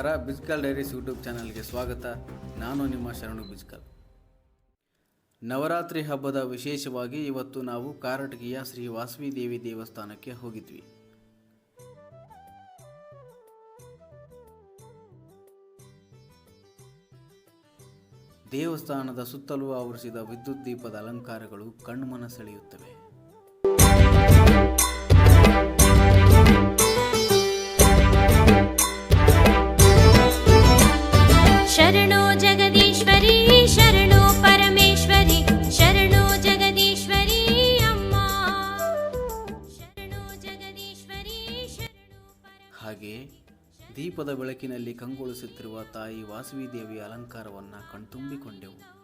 ನಮಸ್ಕಾರ, ಬಿಜ್ಕಲ್ diaries YouTube ಚಾನಲ್ಗೆ ಸ್ವಾಗತ. ನಾನು ನಿಮ್ಮ ಶರಣು ಬಿಜ್ಕಲ್. ನವರಾತ್ರಿ ಹಬ್ಬದ ವಿಶೇಷವಾಗಿ ಇವತ್ತು ನಾವು ಕಾರಟಗಿಯ ಶ್ರೀ ವಾಸವಿ ದೇವಿ ದೇವಸ್ಥಾನಕ್ಕೆ ಹೋಗಿದ್ವಿ. ದೇವಸ್ಥಾನದ ಸುತ್ತಲೂ ಆವರಿಸಿದ ವಿದ್ಯುತ್ ದೀಪದ ಅಲಂಕಾರಗಳು ಕಣ್ಮನ ಸೆಳೆಯುತ್ತವೆ. ಹಾಗೆ ದೀಪದ ಬೆಳಕಿನಲ್ಲಿ ಕಂಗೊಳಿಸುತ್ತಿರುವ ತಾಯಿ ವಾಸವಿ ದೇವಿಯ ಅಲಂಕಾರವನ್ನು ಕಣ್ತುಂಬಿಕೊಂಡೆವು.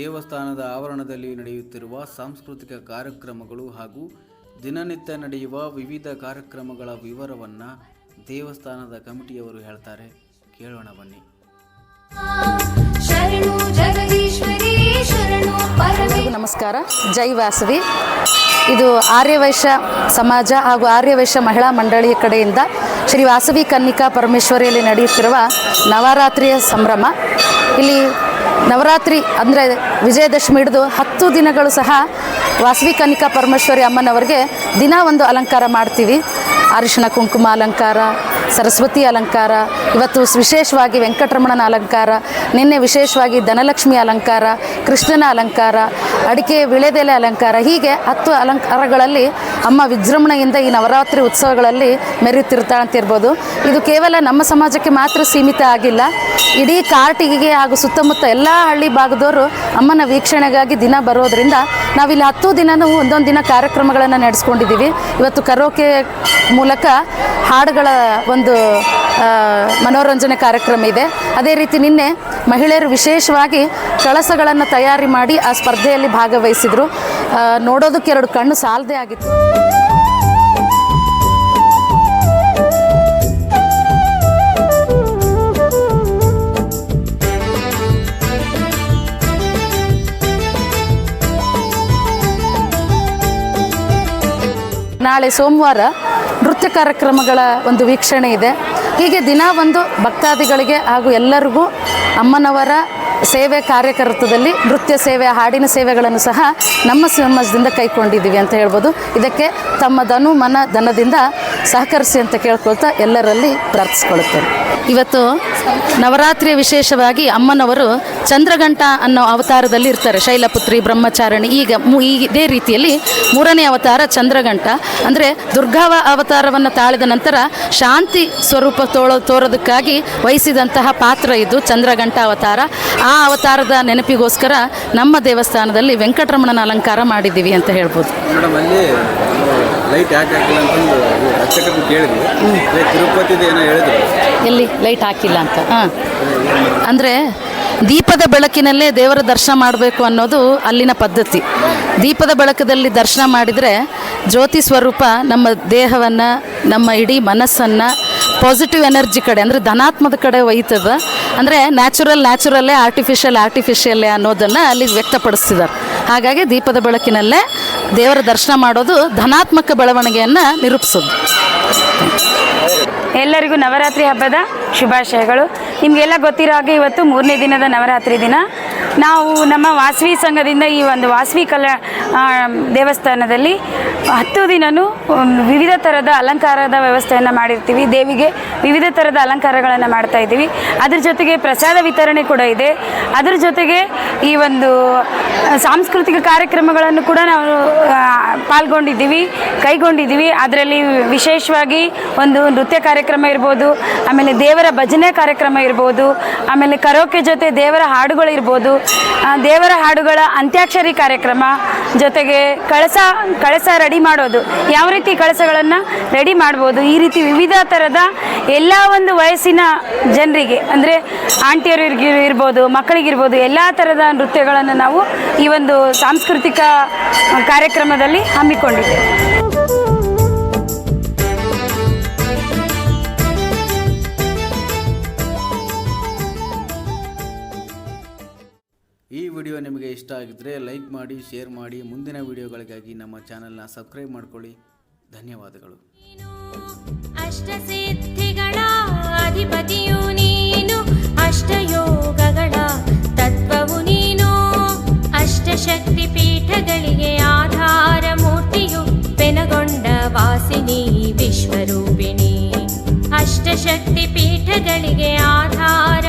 ದೇವಸ್ಥಾನದ ಆವರಣದಲ್ಲಿ ನಡೆಯುತ್ತಿರುವ ಸಾಂಸ್ಕೃತಿಕ ಕಾರ್ಯಕ್ರಮಗಳು ಹಾಗೂ ದಿನನಿತ್ಯ ನಡೆಯುವ ವಿವಿಧ ಕಾರ್ಯಕ್ರಮಗಳ ವಿವರವನ್ನು ದೇವಸ್ಥಾನದ ಕಮಿಟಿಯವರು ಹೇಳ್ತಾರೆ. ಕೇಳೋಣ ಬನ್ನಿ. ನಮಸ್ಕಾರ. ಜೈ ವಾಸವಿ. ಇದು ಆರ್ಯವೈಶ್ಯ ಸಮಾಜ ಹಾಗೂ ಆರ್ಯವೈಶ್ಯ ಮಹಿಳಾ ಮಂಡಳಿಯ ಕಡೆಯಿಂದ ಶ್ರೀ ವಾಸವಿ ಕನ್ನಿಕಾ ಪರಮೇಶ್ವರಿಯಲ್ಲಿ ನಡೆಯುತ್ತಿರುವ ನವರಾತ್ರಿಯ ಸಂಭ್ರಮ. ಇಲ್ಲಿ ನವರಾತ್ರಿ ಅಂದರೆ ವಿಜಯದಶಮಿ ಹಿಡಿದು ಹತ್ತು ದಿನಗಳು ಸಹ ವಾಸವಿ ಕನಿಕಾ ಪರಮೇಶ್ವರಿ ಅಮ್ಮನವರಿಗೆ ದಿನ ಒಂದು ಅಲಂಕಾರ ಮಾಡ್ತೀವಿ. ಅರಿಶಿಣ ಕುಂಕುಮ ಅಲಂಕಾರ, ಸರಸ್ವತಿ ಅಲಂಕಾರ, ಇವತ್ತು ವಿಶೇಷವಾಗಿ ವೆಂಕಟರಮಣನ ಅಲಂಕಾರ, ನಿನ್ನೆ ವಿಶೇಷವಾಗಿ ಧನಲಕ್ಷ್ಮಿ ಅಲಂಕಾರ, ಕೃಷ್ಣನ ಅಲಂಕಾರ, ಅಡಿಕೆ, ವಿಳೆದೆಲೆ ಅಲಂಕಾರ ಹೀಗೆ ಹತ್ತು ಅಲಂಕಾರಗಳಲ್ಲಿ ಅಮ್ಮ ವಿಜೃಂಭಣೆಯಿಂದ ಈ ನವರಾತ್ರಿ ಉತ್ಸವಗಳಲ್ಲಿ ಮೆರೆಯುತ್ತಿರ್ತಾಳೆ ಅಂತ ಇರ್ಬೋದು ಇದು ಕೇವಲ ನಮ್ಮ ಸಮಾಜಕ್ಕೆ ಮಾತ್ರ ಸೀಮಿತ ಆಗಿಲ್ಲ. ಇಡೀ ಕಾರ್ಟಿಗೆ ಹಾಗೂ ಸುತ್ತಮುತ್ತ ಎಲ್ಲ ಹಳ್ಳಿ ಭಾಗದವರು ಅಮ್ಮನ ವೀಕ್ಷಣೆಗಾಗಿ ದಿನ ಬರೋದರಿಂದ ನಾವಿಲ್ಲಿ ಹತ್ತು ದಿನನೂ ಒಂದೊಂದು ದಿನ ಕಾರ್ಯಕ್ರಮಗಳನ್ನು ನಡೆಸ್ಕೊಂಡಿದ್ದೀವಿ. ಇವತ್ತು ಕರೋಕೆ ಮೂಲಕ ಹಾಡುಗಳ ಒಂದು ಮನೋರಂಜನೆ ಕಾರ್ಯಕ್ರಮ ಇದೆ. ಅದೇ ರೀತಿ ನಿನ್ನೆ ಮಹಿಳೆಯರು ವಿಶೇಷವಾಗಿ ಕಳಸಗಳನ್ನು ತಯಾರಿ ಮಾಡಿ ಆ ಸ್ಪರ್ಧೆಯಲ್ಲಿ ಭಾಗವಹಿಸಿದರು. ನೋಡೋದಕ್ಕೆ ಎರಡು ಕಣ್ಣು ಸಾಲದೇ ಆಗಿತ್ತು. ನಾಳೆ ಸೋಮವಾರ ನೃತ್ಯ ಕಾರ್ಯಕ್ರಮಗಳ ಒಂದು ವೀಕ್ಷಣೆ ಇದೆ. ಹೀಗೆ ದಿನ ಒಂದು ಭಕ್ತಾದಿಗಳಿಗೆ ಹಾಗೂ ಎಲ್ಲರಿಗೂ ಅಮ್ಮನವರ ಸೇವೆ ಕಾರ್ಯಕರ್ತದಲ್ಲಿ ನೃತ್ಯ ಸೇವೆ, ಹಾಡಿನ ಸೇವೆಗಳನ್ನು ಸಹ ನಮ್ಮ ಸಮಾಜದಿಂದ ಕೈಕೊಂಡಿದ್ದೀವಿ ಅಂತ ಹೇಳ್ಬೋದು. ಇದಕ್ಕೆ ತಮ್ಮ ಧನು, ಮನ, ಧನದಿಂದ ಸಹಕರಿಸಿ ಅಂತ ಕೇಳ್ಕೊಳ್ತಾ ಎಲ್ಲರಲ್ಲಿ ಪ್ರಾರ್ಥಿಸ್ಕೊಳ್ಳುತ್ತೇನೆ. ಇವತ್ತು ನವರಾತ್ರಿಯ ವಿಶೇಷವಾಗಿ ಅಮ್ಮನವರು ಚಂದ್ರಗಂಟ ಅನ್ನೋ ಅವತಾರದಲ್ಲಿ ಇರ್ತಾರೆ. ಶೈಲಪುತ್ರಿ, ಬ್ರಹ್ಮಚಾರಣಿ, ಈಗ ಇದೇ ರೀತಿಯಲ್ಲಿ ಮೂರನೇ ಅವತಾರ ಚಂದ್ರಗಂಟ ಅಂದರೆ ದುರ್ಗಾವ ಅವತಾರವನ್ನು ತಾಳಿದ ನಂತರ ಶಾಂತಿ ಸ್ವರೂಪ ತೋಳೋ, ತೋರೋದಕ್ಕಾಗಿ ವಹಿಸಿದಂತಹ ಪಾತ್ರ ಇದು ಚಂದ್ರಗಂಟ ಅವತಾರ. ಆ ಅವತಾರದ ನೆನಪಿಗೋಸ್ಕರ ನಮ್ಮ ದೇವಸ್ಥಾನದಲ್ಲಿ ವೆಂಕಟರಮಣನ ಅಲಂಕಾರ ಮಾಡಿದ್ದೀವಿ ಅಂತ ಹೇಳ್ಬೋದು. ಲೈಟ್ ಯಾಕೆ ಹಾಕಿಲ್ಲ ಅಂತಂದು ಅರ್ಚಕರು ಕೇಳಿದ್ವಿ ಅದೇ ತಿರುಪತಿದು ಏನೋ ಹೇಳಿದ್ರು. ಎಲ್ಲಿ? ಲೈಟ್ ಹಾಕಿಲ್ಲ ಅಂತ. ಹಾಂ. ಅಂದರೆ ದೀಪದ ಬೆಳಕಿನಲ್ಲೇ ದೇವರ ದರ್ಶನ ಮಾಡಬೇಕು ಅನ್ನೋದು ಅಲ್ಲಿನ ಪದ್ಧತಿ. ದೀಪದ ಬೆಳಕದಲ್ಲಿ ದರ್ಶನ ಮಾಡಿದರೆ ಜ್ಯೋತಿ ಸ್ವರೂಪ ನಮ್ಮ ದೇಹವನ್ನು ನಮ್ಮ ಇಡೀ ಮನಸ್ಸನ್ನು ಪಾಸಿಟಿವ್ ಎನರ್ಜಿ ಕಡೆ ಅಂದರೆ ಧನಾತ್ಮದ ಕಡೆ ಒಯ್ತದ. ಅಂದರೆ ನ್ಯಾಚುರಲ್ ನ್ಯಾಚುರಲ್ಲೇ ಆರ್ಟಿಫಿಷಿಯಲ್ ಆರ್ಟಿಫಿಷಿಯಲ್ಲೇ ಅನ್ನೋದನ್ನು ಅಲ್ಲಿ ವ್ಯಕ್ತಪಡಿಸ್ತಿದ್ದಾರೆ. ಹಾಗಾಗಿ ದೀಪದ ಬೆಳಕಿನಲ್ಲೇ ದೇವರ ದರ್ಶನ ಮಾಡೋದು ಧನಾತ್ಮಕ ಬೆಳವಣಿಗೆಯನ್ನು ನಿರೂಪಿಸೋದು. ಎಲ್ಲರಿಗೂ ನವರಾತ್ರಿ ಹಬ್ಬದ ಶುಭಾಶಯಗಳು. ನಿಮಗೆಲ್ಲ ಗೊತ್ತಿರೋ ಹಾಗೆ ಇವತ್ತು ಮೂರನೇ ದಿನದ ನವರಾತ್ರಿ ದಿನ. ನಾವು ನಮ್ಮ ವಾಸವಿ ಸಂಘದಿಂದ ಈ ಒಂದು ವಾಸವಿ ಕಲ್ಯಾಣ ದೇವಸ್ಥಾನದಲ್ಲಿ ಹತ್ತು ದಿನವೂ ವಿವಿಧ ಥರದ ಅಲಂಕಾರದ ವ್ಯವಸ್ಥೆಯನ್ನು ಮಾಡಿರ್ತೀವಿ. ದೇವಿಗೆ ವಿವಿಧ ಥರದ ಅಲಂಕಾರಗಳನ್ನು ಮಾಡ್ತಾ ಇದ್ದೀವಿ. ಅದ್ರ ಜೊತೆಗೆ ಪ್ರಸಾದ ವಿತರಣೆ ಕೂಡ ಇದೆ. ಅದ್ರ ಜೊತೆಗೆ ಈ ಒಂದು ಸಾಂಸ್ಕೃತಿಕ ಕಾರ್ಯಕ್ರಮಗಳನ್ನು ಕೂಡ ನಾವು ಪಾಲ್ಗೊಂಡಿದ್ದೀವಿ ಕೈಗೊಂಡಿದ್ದೀವಿ. ಅದರಲ್ಲಿ ವಿಶೇಷವಾಗಿ ಒಂದು ನೃತ್ಯ ಕಾರ್ಯಕ್ರಮ ಇರ್ಬೋದು ಆಮೇಲೆ ದೇವರ ಭಜನೆ ಕಾರ್ಯಕ್ರಮ ಇರ್ಬೋದು ಆಮೇಲೆ ಕರೋಕೆ ಜೊತೆ ದೇವರ ಹಾಡುಗಳು ಇರ್ಬೋದು ಆ, ದೇವರ ಹಾಡುಗಳ ಅಂತ್ಯಾಕ್ಷರಿ ಕಾರ್ಯಕ್ರಮ ಜೊತೆಗೆ ಕಳಸ ಕಳಸ ರೆಡಿ ಮಾಡೋದು. ಯಾವ ರೀತಿ ಕಳಸಗಳನ್ನು ರೆಡಿ ಮಾಡ್ಬೋದು? ಈ ರೀತಿ ವಿವಿಧ ಥರದ ಎಲ್ಲ ಒಂದು ವಯಸ್ಸಿನ ಜನರಿಗೆ, ಅಂದರೆ ಆಂಟಿಯರು ಇರ್ಬೋದು ಮಕ್ಕಳಿಗಿರ್ಬೋದು, ಎಲ್ಲ ಥರದ ನೃತ್ಯಗಳನ್ನು ನಾವು ಈ ಒಂದು ಸಾಂಸ್ಕೃತಿಕ ಕಾರ್ಯಕ್ರಮದಲ್ಲಿ ಹಮ್ಮಿಕೊಂಡಿದ್ದೇವೆ. ಈ ವಿಡಿಯೋ ನಿಮಗೆ ಇಷ್ಟ ಆಗಿದ್ದರೆ ಲೈಕ್ ಮಾಡಿ, ಶೇರ್ ಮಾಡಿ. ಮುಂದಿನ ವಿಡಿಯೋಗಳಿಗಾಗಿ ನಮ್ಮ ಚಾನಲ್ನ ಸಬ್ಸ್ಕ್ರೈಬ್ ಮಾಡ್ಕೊಳ್ಳಿ. ಧನ್ಯವಾದಗಳು. ಅಷ್ಟಸಿದ್ಧಿಗಳ ಅಧಿಪತಿಯು ನೀನು ಅಷ್ಟಯೋಗಗಳ ತತ್ವವು ನೀನು. ಅಷ್ಟಶಕ್ತಿ ಪೀಠಗಳಿಗೆ ಆಧಾರ ಮೂರ್ತಿಯು ಪೆನಗೊಂಡ ವಾಸಿನಿ ವಿಶ್ವರೂಪಿಣಿ. ಅಷ್ಟಶಕ್ತಿ ಪೀಠಗಳಿಗೆ ಆಧಾರ